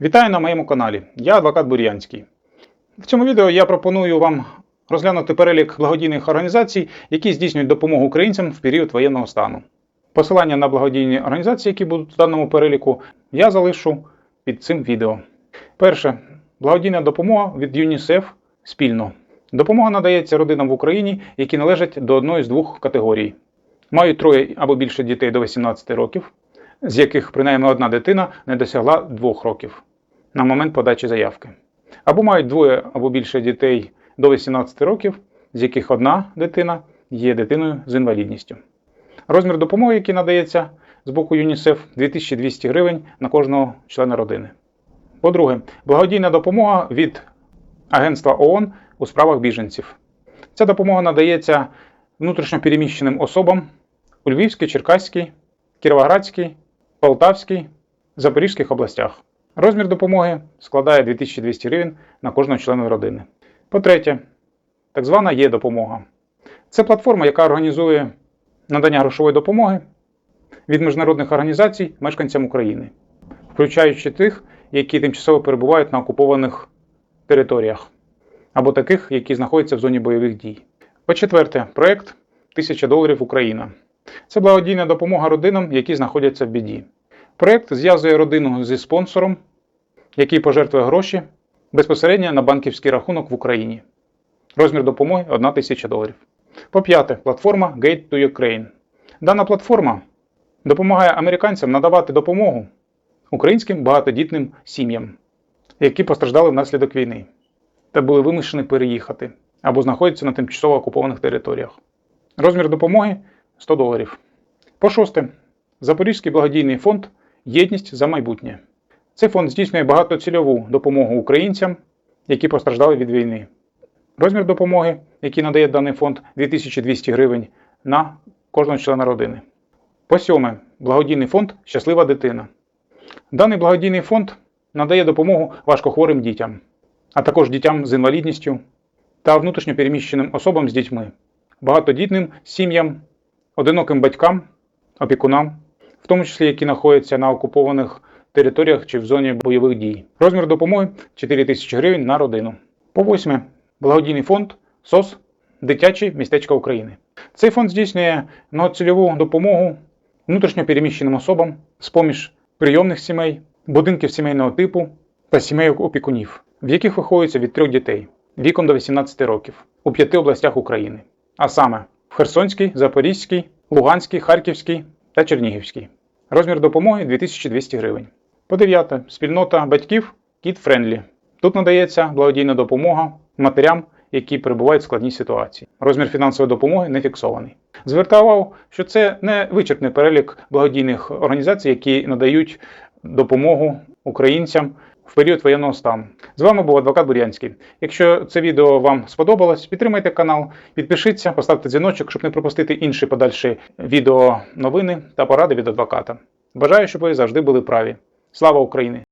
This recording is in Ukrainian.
Вітаю на моєму каналі. Я адвокат Бур'янський. В цьому відео я пропоную вам розглянути перелік благодійних організацій, які здійснюють допомогу українцям в період воєнного стану. Посилання на благодійні організації, які будуть в даному переліку, я залишу під цим відео. Перше благодійна допомога від ЮНІСЕФ спільно. Допомога надається родинам в Україні, які належать до одної з двох категорій. Мають троє або більше дітей до 18 років, з яких принаймні одна дитина не досягла 2 років на момент подачі заявки. Або мають двоє або більше дітей до 18 років, з яких одна дитина є дитиною з інвалідністю. Розмір допомоги, який надається з боку ЮНІСЕФ, 2200 гривень на кожного члена родини. По-друге, благодійна допомога від Агентства ООН у справах біженців. Ця допомога надається внутрішньопереміщеним особам у Львівській, Черкаській, Кіровоградській, Полтавській, Запорізьких областях. Розмір допомоги складає 2200 гривень на кожного члена родини. По-третє, так звана є допомога. Це платформа, яка організує надання грошової допомоги від міжнародних організацій мешканцям України, включаючи тих, які тимчасово перебувають на окупованих територіях, або таких, які знаходяться в зоні бойових дій. По-четверте, проєкт 1000 доларів Україна. Це благодійна допомога родинам, які знаходяться в біді. Проєкт зв'язує родину зі спонсором, який пожертвує гроші безпосередньо на банківський рахунок в Україні. Розмір допомоги 1 тисяча доларів. По-п'яте, платформа Gate to Ukraine. Дана платформа допомагає американцям надавати допомогу українським багатодітним сім'ям, які постраждали внаслідок війни та були вимушені переїхати або знаходяться на тимчасово окупованих територіях. Розмір допомоги 100 доларів. По шосте, Запорізький благодійний фонд Єдність за майбутнє. Цей фонд здійснює багатоцільову допомогу українцям, які постраждали від війни. Розмір допомоги, який надає даний фонд 2200 гривень на кожного члена родини. По сьоме, благодійний фонд Щаслива дитина. Даний благодійний фонд надає допомогу важкохворим дітям, а також дітям з інвалідністю та внутрішньопереміщеним особам з дітьми, багатодітним сім'ям, одиноким батькам, опікунам, в тому числі які знаходяться на окупованих територіях чи в зоні бойових дій. Розмір допомоги 4 тисячі гривень на родину. По восьме, благодійний фонд СОС Дитячі містечка України. Цей фонд здійснює многоцільову допомогу внутрішньопереміщеним особам з поміж прийомних сімей, будинків сімейного типу та сімей опікунів, в яких виховується від трьох дітей віком до 18 років у п'яти областях України, а саме в Херсонській, Запорізькій, Луганській, Харківській та Чернігівській. Розмір допомоги 2200 гривень. По дев'яте, спільнота батьків Kid Friendly. Тут надається благодійна допомога матерям, які перебувають в складній ситуації. Розмір фінансової допомоги не фіксований. Звертаю увагу, що це не вичерпний перелік благодійних організацій, які надають допомогу українцям в період воєнного стану. З вами був адвокат Бурянський. Якщо це відео вам сподобалось, підтримайте канал, підпишіться, поставте дзвіночок, щоб не пропустити інші подальші відео новини та поради від адвоката. Бажаю, щоб ви завжди були праві. Слава Україні!